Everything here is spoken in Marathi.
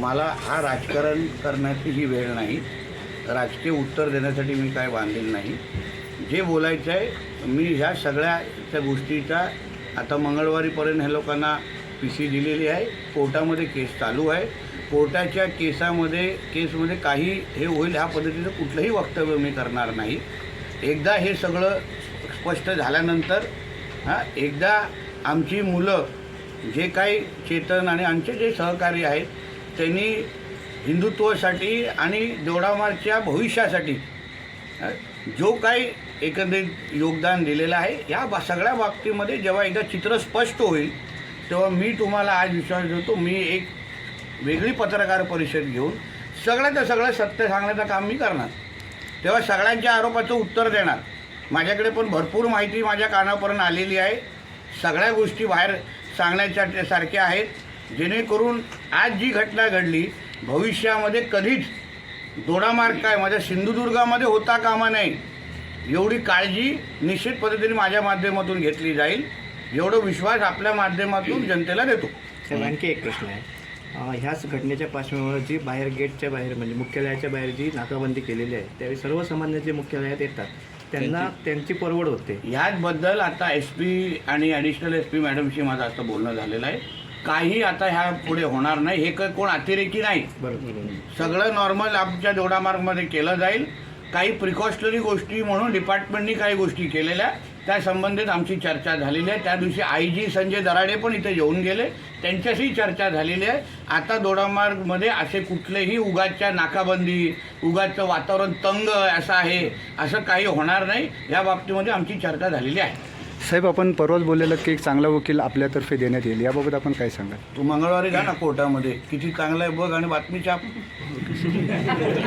मला हा राजकारण करण्याची ही वेळ नाही. राजकीय उत्तर देण्यासाठी मी काय बांधील नाही. जे बोलायचं आहे मी ह्या सगळ्या त्या गोष्टीचा आता मंगळवारीपर्यंत ह्या लोकांना पी सी दिलेली आहे. कोर्टामध्ये केस चालू आहे. कोर्टाच्या केसामध्ये केसमध्ये काही हे होईल ह्या पद्धतीचं कुठलंही वक्तव्य मी करणार नाही. एकदा हे सगळं स्पष्ट झाल्यानंतर हां एकदा आमची मुलं जे काही चेतन आणि आमचे जे सहकारी आहेत त्यांनी हिंदुत्वासाठी आणि दोडामार्गच्या भविष्यासाठी जो काही एकंदरीत योगदान दिलेलं आहे या बा सगळ्या बाबतीमध्ये जेव्हा एकदा चित्र स्पष्ट होईल तेव्हा मी तुम्हाला आज विश्वास देतो मी एक वेगळी पत्रकार परिषद घेऊन सगळ्याचं सगळं सत्य सांगण्याचं काम मी करणार. तेव्हा सगळ्यांच्या आरोपाचं उत्तर देणार. माझ्याकडे पण भरपूर माहिती माझ्या कानापर्यंत आलेली आहे. सगळ्या गोष्टी बाहेर सांगण्याच्या सारख्या आहेत. जेणेकरून आज जी घटना घडली भविष्यामध्ये कधीच दोडामार्ग काय माझ्या सिंधुदुर्गामध्ये होता कामा नाही एवढी काळजी निश्चित पद्धतीने माझ्या माध्यमातून घेतली जाईल. एवढं विश्वास आपल्या माध्यमातून जनतेला देतो. साहेब आणखी एक प्रश्न आहे. ह्याच घटनेच्या पार्श्वभूमीवर जी बाहेर गेटच्या बाहेर म्हणजे मुख्यालयाच्या बाहेर जी नाकाबंदी केलेली आहे त्यावेळी सर्वसामान्य जे मुख्यालयात येतात त्यांना त्यांची परवड होते. ह्याचबद्दल आता एस पी आणि ॲडिशनल एस पी मॅडमशी माझं असं बोलणं झालेलं आहे. काही आता ह्या पुढे होणार नाही. हे काही कोण अतिरेकी नाही. सगळं नॉर्मल आमच्या दोडामार्गमध्ये केलं जाईल. काही प्रिकॉशनरी गोष्टी म्हणून डिपार्टमेंटनी काही गोष्टी केलेल्या त्या संबंधित आमची चर्चा झालेली आहे. त्या दिवशी आय जी संजय दराडे पण इथे येऊन गेले. त्यांच्याशी चर्चा झालेली आहे. आता दोडामार्गमध्ये असे कुठलेही उगाच्या नाकाबंदी उगाचं वातावरण तंग असं आहे असं काही होणार नाही. या बाबतीमध्ये आमची चर्चा झालेली आहे. साहेब आपण परवाच बोललेलं की एक चांगला वकील आपल्यातर्फे देण्यात येईल. याबाबत आपण काय सांगाल? तू मंगळवारी जा ना कोर्टामध्ये. किती चांगलं आहे बघ आणि बातमी छाप.